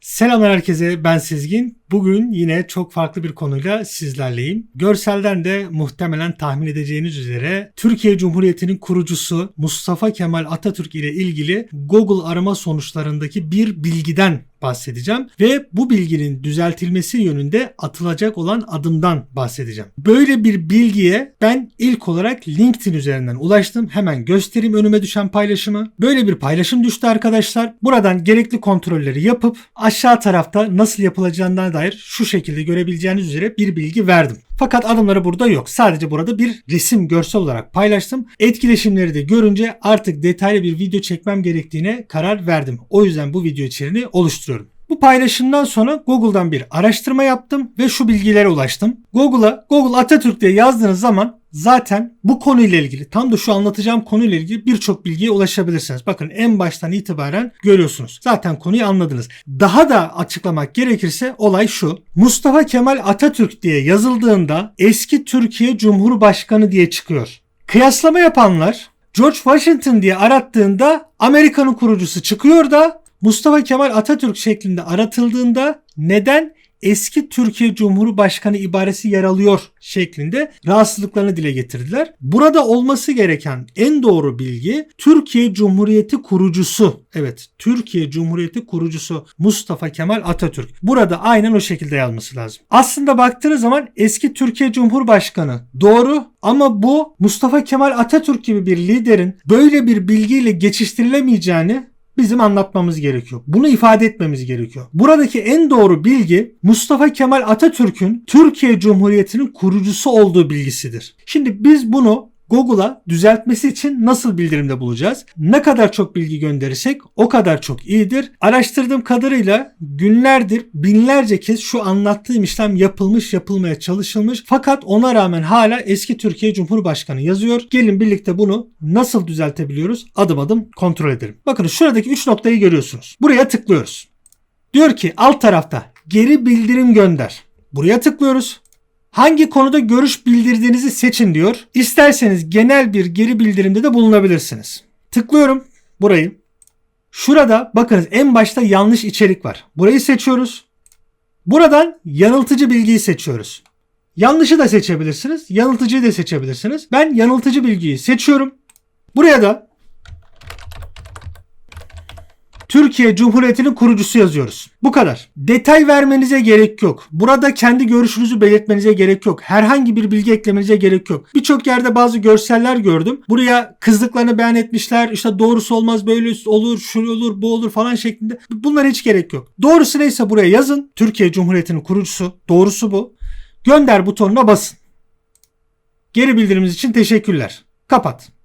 Selamlar herkese ben Sezgin. Bugün yine çok farklı bir konuyla sizlerleyim. Görselden de muhtemelen tahmin edeceğiniz üzere Türkiye Cumhuriyeti'nin kurucusu Mustafa Kemal Atatürk ile ilgili Google arama sonuçlarındaki bir bilgiden bahsedeceğim ve bu bilginin düzeltilmesi yönünde atılacak olan adımdan bahsedeceğim. Böyle bir bilgiye ben ilk olarak LinkedIn üzerinden ulaştım. Hemen göstereyim önüme düşen paylaşımı. Böyle bir paylaşım düştü arkadaşlar. Buradan gerekli kontrolleri yapıp aşağı tarafta nasıl yapılacağından dair şu şekilde görebileceğiniz üzere bir bilgi verdim. Fakat adımları burada yok. Sadece burada bir resim görsel olarak paylaştım. Etkileşimleri de görünce artık detaylı bir video çekmem gerektiğine karar verdim. O yüzden bu video içeriğini oluşturuyorum. Bu paylaşımdan sonra Google'dan bir araştırma yaptım ve şu bilgilere ulaştım. Google'a Google Atatürk diye yazdığınız zaman zaten bu konuyla ilgili tam da şu anlatacağım konuyla ilgili birçok bilgiye ulaşabilirsiniz. Bakın en baştan itibaren görüyorsunuz. Zaten konuyu anladınız. Daha da açıklamak gerekirse olay şu. Mustafa Kemal Atatürk diye yazıldığında eski Türkiye Cumhurbaşkanı diye çıkıyor. Kıyaslama yapanlar George Washington diye arattığında Amerika'nın kurucusu çıkıyor da Mustafa Kemal Atatürk şeklinde aratıldığında neden eski Türkiye Cumhurbaşkanı ibaresi yer alıyor şeklinde rahatsızlıklarını dile getirdiler. Burada olması gereken en doğru bilgi Türkiye Cumhuriyeti kurucusu. Evet, Türkiye Cumhuriyeti kurucusu Mustafa Kemal Atatürk. Burada aynen o şekilde yazması lazım. Aslında baktığınız zaman eski Türkiye Cumhurbaşkanı doğru ama bu Mustafa Kemal Atatürk gibi bir liderin böyle bir bilgiyle geçiştirilemeyeceğini bizim anlatmamız gerekiyor. Bunu ifade etmemiz gerekiyor. Buradaki en doğru bilgi Mustafa Kemal Atatürk'ün Türkiye Cumhuriyeti'nin kurucusu olduğu bilgisidir. Şimdi biz bunu Google'a düzeltmesi için nasıl bildirimde bulacağız? Ne kadar çok bilgi gönderirsek o kadar çok iyidir. Araştırdığım kadarıyla günlerdir binlerce kez şu anlattığım işlem yapılmış yapılmaya çalışılmış. Fakat ona rağmen hala eski Türkiye Cumhurbaşkanı yazıyor. Gelin birlikte bunu nasıl düzeltebiliyoruz? Adım adım kontrol edelim. Bakın şuradaki 3 noktayı görüyorsunuz. Buraya tıklıyoruz. Diyor ki alt tarafta geri bildirim gönder. Buraya tıklıyoruz. Hangi konuda görüş bildirdiğinizi seçin diyor. İsterseniz genel bir geri bildirimde de bulunabilirsiniz. Tıklıyorum burayı. Şurada bakınız en başta yanlış içerik var. Burayı seçiyoruz. Buradan yanıltıcı bilgiyi seçiyoruz. Yanlışı da seçebilirsiniz. Yanıltıcıyı da seçebilirsiniz. Ben yanıltıcı bilgiyi seçiyorum. Buraya da Türkiye Cumhuriyeti'nin kurucusu yazıyoruz. Bu kadar. Detay vermenize gerek yok. Burada kendi görüşünüzü belirtmenize gerek yok. Herhangi bir bilgi eklemenize gerek yok. Birçok yerde bazı görseller gördüm. Buraya kızdıklarını beyan etmişler. İşte doğrusu olmaz böyle olur, şu olur, bu olur falan şeklinde. Bunlara hiç gerek yok. Doğrusu neyse buraya yazın. Türkiye Cumhuriyeti'nin kurucusu. Doğrusu bu. Gönder butonuna basın. Geri bildiriminiz için teşekkürler. Kapat.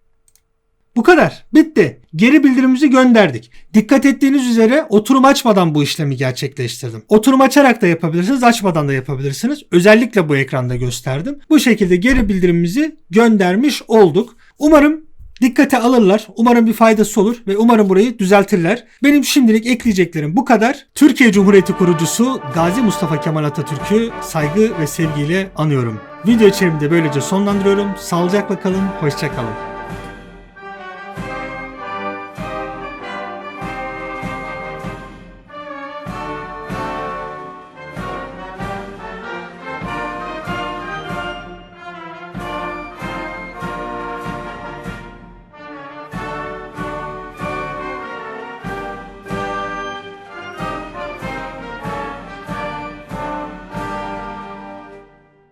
Bu kadar. Bitti. Geri bildirimimizi gönderdik. Dikkat ettiğiniz üzere oturum açmadan bu işlemi gerçekleştirdim. Oturum açarak da yapabilirsiniz, açmadan da yapabilirsiniz. Özellikle bu ekranda gösterdim. Bu şekilde geri bildirimimizi göndermiş olduk. Umarım dikkate alırlar. Umarım bir faydası olur ve umarım burayı düzeltirler. Benim şimdilik ekleyeceklerim bu kadar. Türkiye Cumhuriyeti kurucusu Gazi Mustafa Kemal Atatürk'ü saygı ve sevgiyle anıyorum. Video içerimde böylece sonlandırıyorum. Sağlıcakla kalın, hoşça kalın.